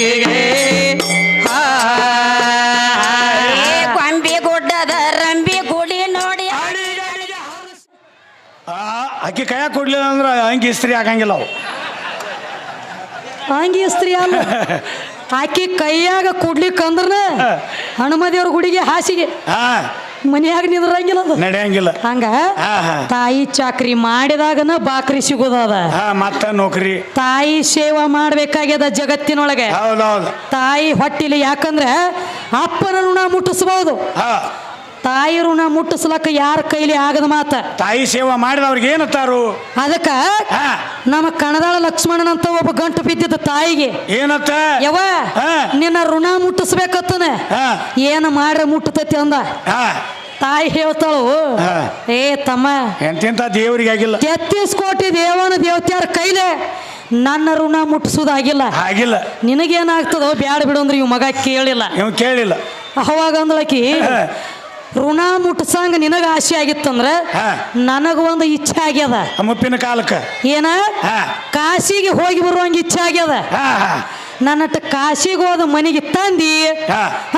ಏ ಕೊಂಬಿ ಗುಡ್ಡದ ರಂಬಿ ಗುಡಿ ನೋಡಿ. ಆ, ಅಕ್ಕಿ ಕೈಯಾಗ ಕೊಡ್ಲಿಲ್ಲ ಅಂದ್ರೆ ಅಂಗಿ ಇಸ್ತ್ರಿ ಆಗಂಗಿಲ್ಲ ಅವು. ಅಂಗಿ ಇಸ್ತ್ರಿ ಅಲ್ಲ. ಆಕಿ ಕೈಯಾಗ ಕುಡ್ಲಿಕ್ಕಂದ್ರ ಹನುಮದೇವ್ರ ಗುಡಿಗೆ ಹಾಸಿಗೆ. ಹಾ. ಮನ್ಯಾಗ ನಿಂದ್ರಂಗಿಲ್ಲ ಅದು ನಡೆಯಂಗಿಲ್ಲ. ಹಂಗ? ಹಾ, ಹಾ. ತಾಯಿ ಚಾಕ್ರಿ ಮಾಡಿದಾಗನ ಬಾಕ್ರಿ ಸಿಗುದದ. ಹಾ ಮತ್ತ ನೌಕರಿ. ತಾಯಿ ಸೇವಾ ಮಾಡ್ಬೇಕಾಗ್ಯದ ಜಗತ್ತಿನೊಳಗೆ. ಹೌದೌದು. ತಾಯಿ ಹೊಟ್ಟಿಲಿ ಯಾಕಂದ್ರೆ ಅಪ್ಪನ ಋಣ ಮುಟ್ಟಿಸ್ಬೋದು. ಹಾ. ತಾಯಿ ಋಣ ಮುಟ್ಟಿಸ್ಲಕ್ಕ ಯಾರ ಕೈಲಿ ಆಗದ ಮಾತ? ತಾಯಿ ಸೇವಾ ಮಾಡಿದವ್ರಿಗೆ ಏನತ್ತಾರು ಅದಕ್ಕ ಹಾ. ನಮ್ಮ ಕಣದಾಳ ಲಕ್ಷ್ಮಣನಂತ ಒಬ್ಬ ಗಂಟು ಬಿದ್ದಿದ್ದ ತಾಯಿಗೆ. ಏನತ್ತ? ಯವ. ನಿನ್ನ ಋಣ ಮುಟ್ಟಿಸ್ಬೇಕತ್ತನ? ಏನ ಮಾಡ್ರೆ ಮುಟ್ಟತೈತಿ ಅಂದ? ತಾಯಿ ಹೇಳ್ತಾಳು. ಏ ತಮ್ಮ ಎಂತೆಂತ ದೇವರಿಗೆ ಆಗಿಲ್ಲ. ತೆತ್ತೀಸ್ ಕೋಟಿ ದೇವನ ದೇವತೆಯರ ಕೈಲೆ ನನ್ನ ಋಣ ಮುಟ್ಟಿಸೋದಾಗಿಲ್ಲ ಆಗಿಲ್ಲ. ನಿನಗೇನಾಗ್ತದೋ ಬ್ಯಾಡ ಬಿಡು ಅಂದ್ರೆ ಇವ್ ಮಗ ಕೇಳಿಲ್ಲ. ಇವ್ ಕೇಳಿಲ್ಲ. ಅವಾಗ ಅಂದಳಕಿ. ಋಣ ಮುಟ್ಸಂಗ ನಿನಗ ಆಸೆ ಆಗಿತ್ತಂದ್ರೆ ಹಾ. ನನಗ ಒಂದು ಇಚ್ಛೆ ಆಗ್ಯದ. ಮುಪ್ಪಿನ ಕಾಲಕ್ಕೆ. ಏನ. ಕಾಶಿಗೆ ಹೋಗಿ ಬರುವಂಗ ಇಚ್ಛೆ ಆಗ್ಯದ. ನನ್ನಟ್ಟ ಕಾಶಿಗೆ ಹೋದ ಮನೆಗೆ ತಂದಿ.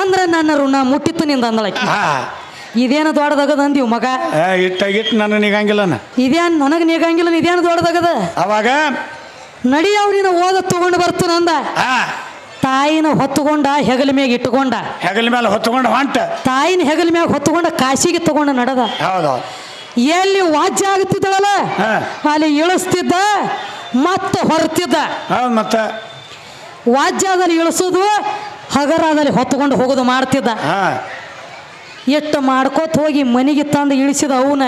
ಅಂದ್ರ ನನ್ನ ಋಣ ಮುಟ್ಟಿತ್ತು ನಿಂದ ಅಂದಳಕಿ. ಹಾ. ಇದೇನು ದೊಡ್ಡದಾಗದ ಅಂದಿವ್ ಮಗ? ಇಟ್ಟಾಗಿಟ್ಟು ಇಟ್ಟ ಇಟ್ಟು ನನ್ನ ನಿಗಂಗಿಲ್ಲನ. ಇದೇನ್ ನನಗ ನೀಗಂಗಿಲ್ಲ ಇದೇನು ದೊಡ್ಡದಾಗದ ಅವಾಗ ನಡಿ ಅವ್ನಿನ ಓದ ತಗೊಂಡು ಬರ್ತಾನಂದ. ತಾಯಿನ ಹೊತ್ತುಕೊಂಡ ಹೆಗಲ ಮ್ಯಾಗ ಇಟ್ಟುಕೊಂಡ. ಹೆಗಲ ಮೇಲೆ ಹೊತ್ಕೊಂಡು ಹೊಂಟ. ತಾಯಿನ ಹೆಗಲ ಮ್ಯಾಗ ಹೊತ್ತುಕೊಂಡ ಕಾಶಿಗೆ ತಗೊಂಡ ನಡೆದ. ಹೌದು. ಎಲ್ಲಿ ವಾಜ್ಯ ಆಗುತ್ತಿದ್ದಳಲ್ಲ ಹಾ. ಅಲ್ಲಿ ಇಳಿಸ್ತಿದ್ದ ಮತ್ತೆ ಹೊರತಿದ್ದ. ಹೌದು ಮತ್ತೆ. ವಾಜ್ಯದಲ್ಲಿ ಇಳಿಸೋದು ಹಗರಾದಲ್ಲಿ ಹೊತ್ತುಕೊಂಡು ಹೋಗೋದು ಮಾಡ್ತಿದ್ದ. ಹಾ. ಎಷ್ಟು ಮಾಡ್ಕೋತ ಹೋಗಿ ಮನೆಗೆ ತಂದು ಇಳಿಸಿದ ಅವನ.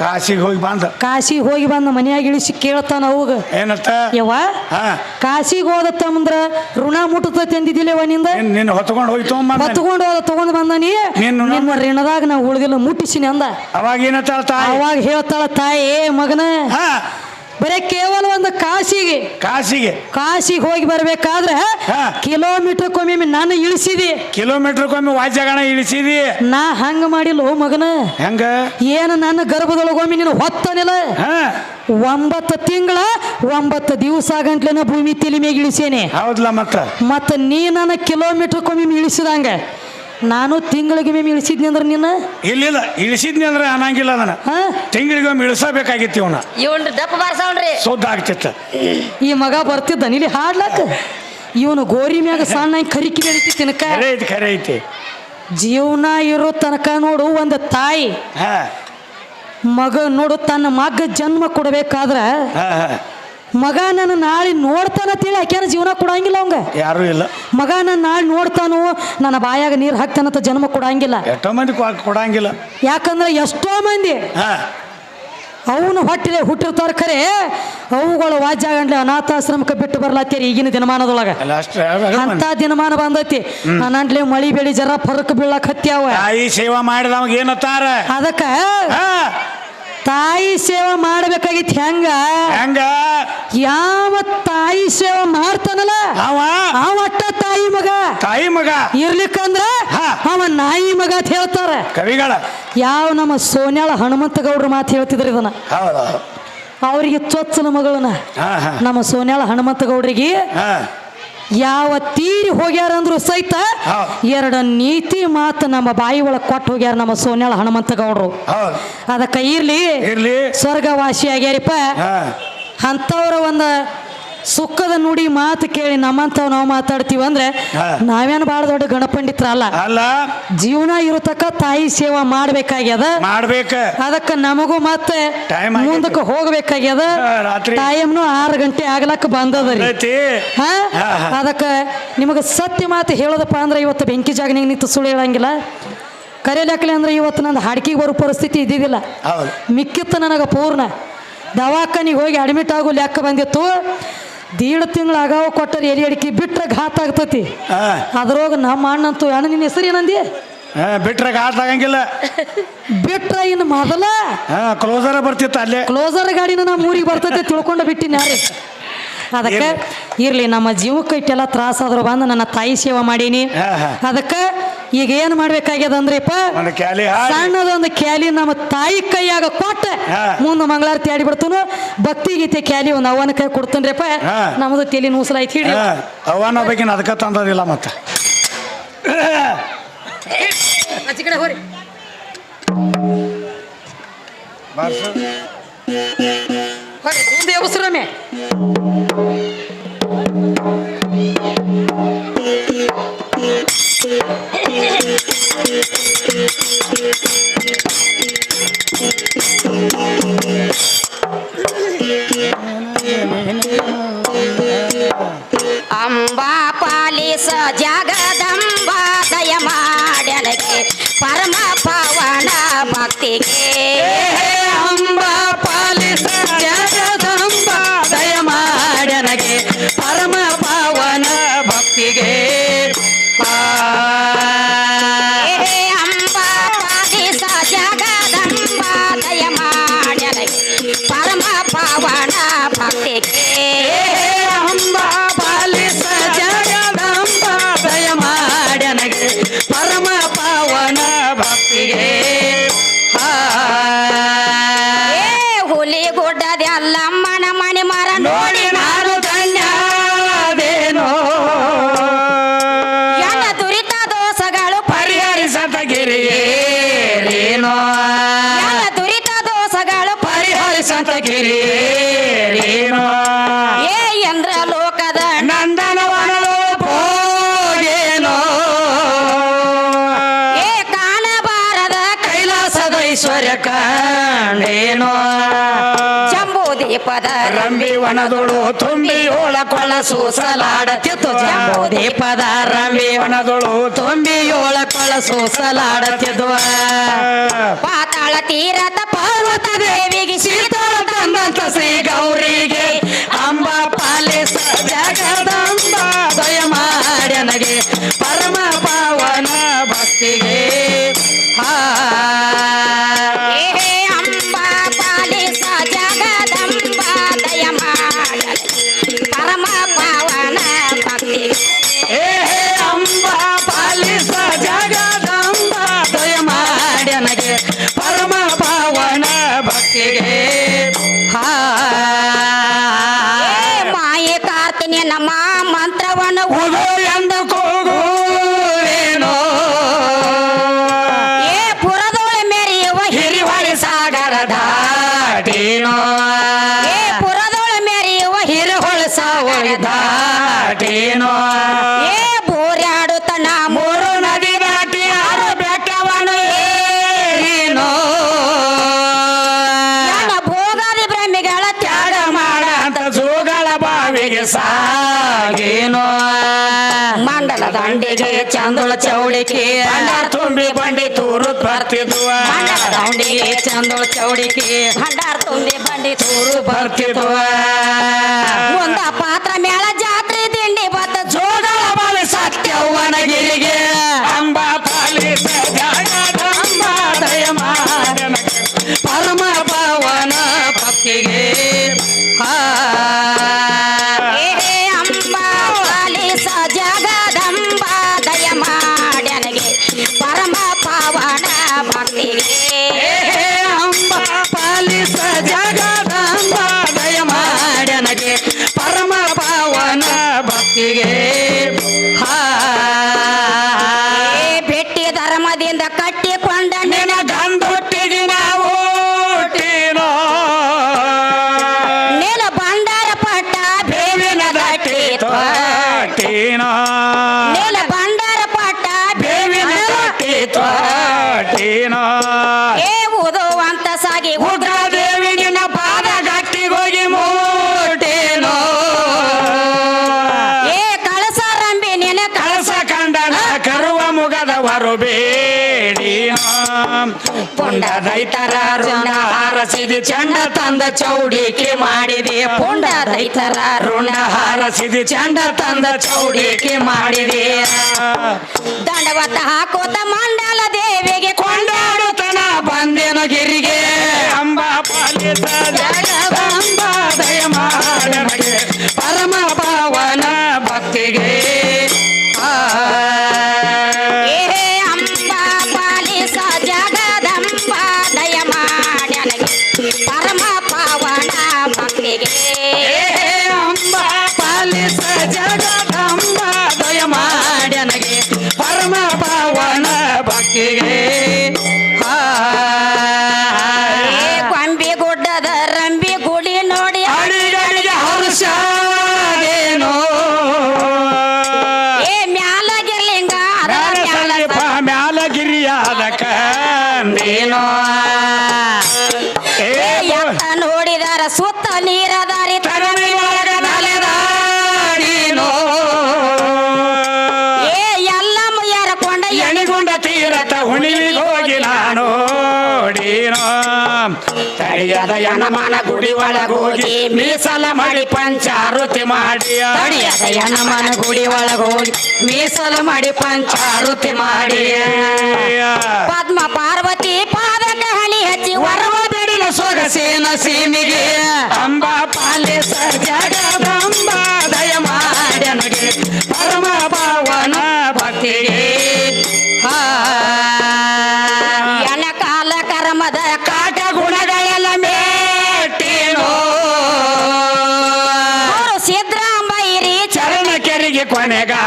ಕಾಶಿಗೆ ಹೋಗಿ ಬಂದ. ಕಾಶಿ ಹೋಗಿ ಬಂದ ಮನ್ಯಾಗ ಇಳಿಸಿ ಕೇಳ್ತಾನ ಅವಾಗ. ಏನತ್ತ ಯವ್ವ ಹಾ. ಕಾಶಿಗೆ ಹೋದ ತಮ್ಮಂದ್ರ ಋಣ ಮುಟ್ಟತೈತಿ ಅಂದಿದ್ದಿಲ್ಲವ ನಿಂದ? ನಿನ್ನ ಹೊತ್ಕೊಂಡು ಹೋಯ್ತು ಹೊತ್ಕೊಂಡು ಹೋದ ತಗೊಂಡ್ ಬಂದ ನೀನು ನಮ್ಮ- ನಿನ್ನ ಋಣದಾಗ ನಾ ಉಳಿದಿಲ್ಲ ಮುಟ್ಟಿಸಿನಿ ಅಂದ. ಅವಾಗ ಏನತ್ತಾಳ ತಾಯಿ ಅವಾಗ ಹೇಳ್ತಾಳ ತಾಯಿ ಮಗನ. ಹಾ. ಬರೇ ಕೇವಲ ಒಂದು ಕಾಶಿಗೆ ಕಾಶಿಗೆ ಕಾಶಿಗೆ ಹೋಗಿ ಬರ್ಬೇಕಾದ್ರೆ ಕಿಲೋಮೀಟರ್ ಕೊಮ್ಮೆ ನಾನು ಇಳಿಸಿದಿ. ಕಿಲೋಮೀಟರ್ಗೊಮ್ಮೆ ವಾಜ್ಯಗಣ ಇಳಿಸಿದಿ? ನಾ ಹಂಗ ಮಾಡಿಲ್ಲ ಓ ಮಗನ. ಹೆಂಗ? ಏನು ನನ್ನ ಗರ್ಭದೊಳಗೊಮ್ಮೆ ನೀನು ಹೊತ್ತನಿಲ್ಲ? ಒಂಬತ್ತು ತಿಂಗಳ ಒಂಬತ್ತು ದಿವಸ ಗಂಟ್ಲೆನ ಭೂಮಿ ತಿಲಿಮೆಗೆ ಇಳಿಸೇನೆ. ಹೌದಲ್ಲ ಮತ್ತ? ಮತ್ತ ನೀ ನನ್ನ ಕಿಲೋಮೀಟರ್ಕೊಮ್ಮೆ ಇಳಿಸಿದಂಗ ನಾನು ತಿಂಗಳಿಗೆ ಮೇಮ್ ಇಳಿಸಿದ್ನಿ ಅಂದ್ರೆ ನಿನ್ನ? ಇಲ್ಲಿಲ್ಲ ಇಳಿಸಿದ್ನಿ ಅಂದ್ರೆ ಅನ್ನಂಗಿಲ್ಲ ಅದನ್ನ ತಿಂಗಳಿಗೆ ಒಮ್ಮೆ ಇಳಿಸಬೇಕಾಗಿತ್ತು ಇವನ ಇವನ್ ದಪ್ಪ ಬಾರ್ಸವನ್ರಿ ಸುದ್ದ ಆಗ್ತಿತ್ತ. ಈ ಮಗ ಬರ್ತಿದ್ದ ಇಲ್ಲಿ ಹಾಡ್ಲಾಕ? ಇವನು ಗೋರಿ ಮ್ಯಾಗ ಸಣ್ಣ ಕರಿಕಿ ಬೆಳಿತಿ ತಿನ್ಕ ಖರೆ ಐತಿ ಖರೆ ಐತಿ. ಜೀವನ ಇರೋ ತನಕ ನೋಡು ಒಂದು ತಾಯಿ. ಹಾ. ಮಗ ನೋಡು ತನ್ನ ಮಗ ಜನ್ಮ ಕೊಡಬೇಕಾದ್ರ ಹಾ ಹಾ. ಮಗ ನನ್ನ ನಾಳೆ ನೋಡ್ತಾನ ತಿಳಿ ಆಕ್ಯಾನ ಜೀವನ ಕೊಡಂಗಿಲ್ಲ ಅವಂಗ. ಯಾರು ಇಲ್ಲ. ಮಗ ನನ್ನ ನಾಳೆ ನೋಡ್ತಾನು ನನ್ನ ಬಾಯಾಗ ನೀರು ಹಾಕ್ತಾನಂತ ಜನ್ಮ ಕೊಡಂಗಿಲ್ಲ. ಎಷ್ಟೋ ಮಂದಿ ಕೊ- ಕೊಡಂಗಿಲ್ಲ. ಯಾಕಂದ್ರೆ ಎಷ್ಟೋ ಮಂದಿ ಹಾ. ಅವನು ಹೊಟ್ಟಿಲೆ ಹುಟ್ಟಿರ್ತಾರ ಖರೆ. ಅವುಗಳು ವಾಜ್ಯಾಗಂಡ್ಲೆ ಅನಾಥಾಶ್ರಮಕ್ಕೆ ಬಿಟ್ಟು ಬರ್ಲಾತ್ತೀರಿ ಈಗಿನ ದಿನಮಾನದೊಳಗ. ಅಲ್ಲ ಅಷ್ಟ ಅಂತ ದಿನಮಾನ ಬಂದೈತಿ. ಅನಂಟ್ಲೆ ಮಳಿ ಬೆಳಿ ಜರ ಫರಕ್ ಬೀಳಕ್ ಹತ್ಯಾವ. ತಾಯಿ ಸೇವಾ ಮಾಡಿದವಾಗ ಏನತ್ತಾರ ಅದಕ್ಕ ಹಾ. ತಾಯಿ ಸೇವೆ ಮಾಡ್ಬೇಕಾಗಿತ್ತು ಹೆಂಗ? ಹೆಂಗ? ಯಾವ ತಾಯಿ ಸೇವೆ ಮಾಡ್ತಾನಲ್ಲ? ಅವ ಅವ ಅಟ್ಟ ತಾಯಿ ಮಗ. ತಾಯಿ ಮಗ. ಇರ್ಲಿಕ್ಕಂದ್ರ. ಅವ ನಾಯಿ ಮಗ ಅಂತ ಹೇಳ್ತಾರ. ಕವಿಗಳ. ಯಾವ ನಮ್ಮ ಸೋನ್ಯಾಳ ಹನುಮಂತ ಗೌಡ್ರ ಮಾತು ಹೇಳ್ತಿದ್ರು ಇದನ್ನ? ಅವರಿಗೆ ಚೊಚ್ಚನ ಮಗಳನ್ನ. ನಮ್ಮ ಸೋನ್ಯಾಳ ಹನುಮಂತ ಗೌಡ್ರಿಗೆ ಹಾ. ಯಾವ ತೀರಿ ಹೋಗ್ಯಾರಂದ್ರು ಸಹಿತ ಎರಡ ನೀತಿ ಮಾತು ನಮ್ಮ ಬಾಯಿ ಒಳಗೆ ಕೊಟ್ಟು ಹೋಗ್ಯಾರ ನಮ್ಮ ಸೋನ್ಯಾಳ ಹನುಮಂತ ಗೌಡ್ರು ಅದಕ್ಕೆ ಇರ್ಲಿ. ಇರ್ಲಿ. ಸ್ವರ್ಗವಾಸಿ ಆಗ್ಯಾರಿಪ್ಪ ಅಂತವ್ರ ಒಂದು ಸುಖದ ನುಡಿ ಮಾತು ಕೇಳಿ ನಮ್ಮಂತ ನಾವು ಮಾತಾಡ್ತೀವಿ ಅಂದ್ರೆ. ನಾವೇನು ಬಹಳ ದೊಡ್ಡ ಗಣಪಂಡಿತರಲ್ಲ ಅಲ್ಲ? ಜೀವನ ಇರತಕ್ಕ ತಾಯಿ ಸೇವಾ ಮಾಡ್ಬೇಕಾಗ್ಯದ? ಮಾಡ್ಬೇಕ. ಅದಕ್ಕೆ ನಮಗೂ ಮತ್ತೆ Time ಆಗೈತಿ. ಮುಂದಕ್ಕೆ ಹೋಗ್ಬೇಕಾಗ್ಯದ? ಹಾ, ರಾತ್ರಿ. ಟೈಮ್ನು ಆರು ಗಂಟೆ ಆಗ್ಲಕ್ಕ ಬಂದದ ಐತಿ ಹಾ? ಹಾ, ಹಾ. ಅದಕ್ಕೆ ನಿಮಗೆ ಸತ್ಯ ಮಾತು ಹೇಳೋದಪ್ಪ ಅಂದ್ರೆ ಇವತ್ತು ಬೆಂಕಿ ಜಾಗನಿಗೆ ನಿಂತು ಸುಳ್ಳು ಹೇಳಂಗಿಲ್ಲ. ಕರೆಯಲಾಕಲಿ ಅಂದ್ರೆ ಇವತ್ತು ನಂದು ಹಾಡ್ಕಿಗೆ ಬರೋ ಪರಿಸ್ಥಿತಿ ಇದ್ದಿದ್ದಿಲ್ಲ. ಹೌದು. ಮಿಕ್ಕಿತ್ತು ನನಗೆ ಪೂರ್ಣ. ದವಾಖಾನಿಗೆ ಹೋಗಿ ಅಡ್ಮಿಟ್ ಆಗೋ ಲೆಕ್ಕ ಬಂದಿತ್ತು. ದೀಡ್ ತಿಂಗಳು ಆಗಾವ ಕೊಟ್ಟರೆ ಎಲೆ ಅಡಿಕೆ ಬಿಟ್ರೆ ಘಾತ ಆಗ್ತತಿ. ಅದ್ರೊಳಗೆ ನಮ್ಮ ಅಣ್ಣಂತೂ ಅಣ್ಣ ನಿನ್ನ ಹೆಸರು ಏನಂದಿ? ಬಿಟ್ರೆ ಘಾತ ಆಗಂಗಿಲ್ಲ. ಬಿಟ್ರೆ ಇನ್ನು ಮೊದಲ? ಕ್ಲೋಸರ್ ಬರ್ತಿತ್ತು ಅಲ್ಲೇ. ಕ್ಲೋಸರ್ ಗಾಡಿನ ನಮ್ಮ ಊರಿಗೆ ಬರ್ತೈತೆ ತಿಳ್ಕೊಂಡು ಬಿಟ್ಟಿನ ಯಾರೇ? ಅದಕ್ಕೆ ಇರ್ಲಿ ನಮ್ಮ ಜೀವಕ್ಕೆ ಇಟ್ಟೆಲ್ಲ ತ್ರಾಸ ಆದ್ರೂ ಬಂದು ನನ್ನ ತಾಯಿ ಸೇವೆ ಮಾಡೀನಿ. ಅದಕ್ಕೆ ಈಗ ಏನು ಮಾಡ್ಬೇಕಾಗ್ಯದ ಅಂದ್ರಪ್ಪ? ಒಂದು ಕ್ಯಾಲಿ ಹಾಡಿ. ಸಣ್ಣದೊಂದು ಕ್ಯಾಲಿ ನಮ್ಮ ತಾಯಿ ಕೈಯಾಗ ಕೊಟ್ಟ. ಮುಂದ ಮಂಗಳಾರತಿ ಆಡಿ ಬಿಡ್ತಾನು ಭಕ್ತಿ ಗೀತೆ ಕ್ಯಾಲಿ ಒಂದು ಅವನ ಕೈ ಕೊಡ್ತನ್ರಿಪ್ಪ. ಹಾ. ನಮ್ದು ತಲೆ ನೂಸಲಾಯ್ತು ಹಿಡಿ. ಹಾ, ಅವನ ಬಗ್ಗೆ ಅದಕ್ಕೆ ತಂದದಿಲ್ಲ ಮತ್ತೆ. ಆಚೆ ಕಡೆ ಹೋರಿ. ಬಾರ್ಸು. ಹೋರಿ ಮುಂದೆ ಅವಸರಮೆ ಪರಮ ಪಾವನ ಭಕ್ತಿಗೆ. ಪರಿಹರಿಸತಗಿರಿಯೇರೇನೋ ಏ ಎಂದ್ರ ಲೋಕದ ನಂದನವನಲು ಹೋಗೇನೋ ಏ ಕಾಣಬಾರದ ಕೈಲಾಸದ ಐಶ್ವರ್ಯ ಕಾಣೇನೋ. ಜಂಬೂ ದೀಪದ ರಂಬಿ ವನದೊಳು ತುಂಬಿ ಓಳ ಕೊಳ್ಳ ಸೂಸಲಾಡತಿತ್ತು. ಜಂಬೂ ದೀಪದ ರಂಬಿ ವನದೊಳು ತುಂಬಿ ಓಳ ಕೊಳ ಸೂಸಲಾಡತಿದ್ವ. ಪಾತಾಳ ತೀರದ ಪರ್ವತ ದೇವಿಗೆ ಸೀತಾಳ ತಂದಂತ ಶ್ರೀ ಗೌರಿಗೆ. ಸಾಗೇನೋ. ಮಂಡಲ ದಂಡಿಗೆ ಚಂದಳ ಚೌಡಿಕೆ. ಭಂಡಾರ ತುಂಬಿ ಬಂಡಿ ತೂರು ಬರ್ತಿದ್ವ. ಮಂಡಲ ದಂಡಿಗೆ ಚಂದಳ ಚೌಡಿಕೆ. ಭಂಡಾರ ತುಂಬಿ ಬಂಡಿ ತೂರು ಬರ್ತಿದ್ವ. ಒಂದ ಪಾತ್ರ ಮೇಳ ಜಾತ್ರೆ ಮುಗದವರು ಬೇಡಿ ಪುಂಡ ರೈತರ ಋಣ ಹಾರಸಿದಿ, ಚಂಡ ತಂದ ಚೌಡಿಕೆ ಮಾಡಿದೆ. ಪುಂಡ ರೈತರ ಋಣ ಹಾರಸಿದಿ, ಚಂಡ ತಂದ ಚೌಡಿಕೆ ಮಾಡಿದೆ. ದಂಡವತ್ತ ಹಾಕೋತ ಮಂಡಲ ದೇವಿಗೆ ಕೊಂಡಾಡುತ್ತನ, ಬಂದೇನು ಗಿರಿಗೆ ಎತ್ತ ನೋಡಿದಾರ ಸುತ್ತ ನೀರದಾರಿ ಏ ಎಲ್ಲ ಮುಯ್ಯರ ಕೊಂಡ ಎಣಿಗುಂಡ ತೀರತ ಹುಣಿಲಿಗೆ ಹೋಗಿ ನಾನು ತಡಿಯದ ಯನಮನ ಗುಡಿ ಒಳಗೋಗಿ ಮೀಸಲ ಮಾಡಿ ಪಂಚಾರುತಿ ಮಾಡಿ ತಡಿಯದ ಯನಮನ ಗುಡಿ ಒಳಗೋಗಿ ಮೀಸಲು ಮಾಡಿ ಪಂಚಾರುತಿ ಮಾಡಿ ಪದ್ಮ ಪಾರ್ವತಿ ಹಚ್ಚಿ ವರವ ಬಿಡಿನ ಸೊಗಸೇನ ಸೀಮಿಗೆ. ಅಂಬ ಪಾಲಿಸ ಜಗದಂಬ ದಯ ಪರಮ ಪಾವನ ಭಕ್ತಿಗೆ. ಎನ ಕಾಲ ಕರ್ಮದ ಕಾಟ ಗುಣಗಳೆಲ್ಲ ಮೇಟಿನೋ ಗುರು ಸಿದ್ರಾಂಬೈರಿ ಚರಣ ಕೆರಿಗೆ ಕೊನೆಗಾಣೀನೋ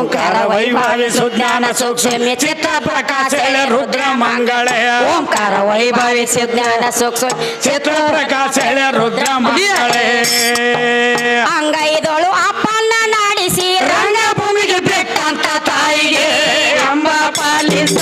ಓಂಕಾರ ವೈಭವಿ ಸುಜ್ಞಾನ ಸೂಕ್ಷ್ಮ ಚಿತ್ತ ಪ್ರಕಾಶ ರುದ್ರ ಮಂಗಳ ಓಂಕಾರ ವೈಭವಿ ಜ್ಞಾನ ಸೂಕ್ಷ್ಮ ಚಿತ್ರ ಪ್ರಕಾಶ ರುದ್ರ ಮಂಗಳ ಅಂಗೈದೊಳು ಅಪ್ಪನ್ನ ನಾಡಿಸಿ ರಂಗಭೂಮಿಗೆ ಬಿಟ್ಟಂತ ತಾಯಿಗೆ ಅಂಬ ಪಾಲಿಸ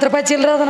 ಐವತ್ತು ರೂಪಾಯಿ ಚಿಲ್ಲರೆ ಅದನ್ನ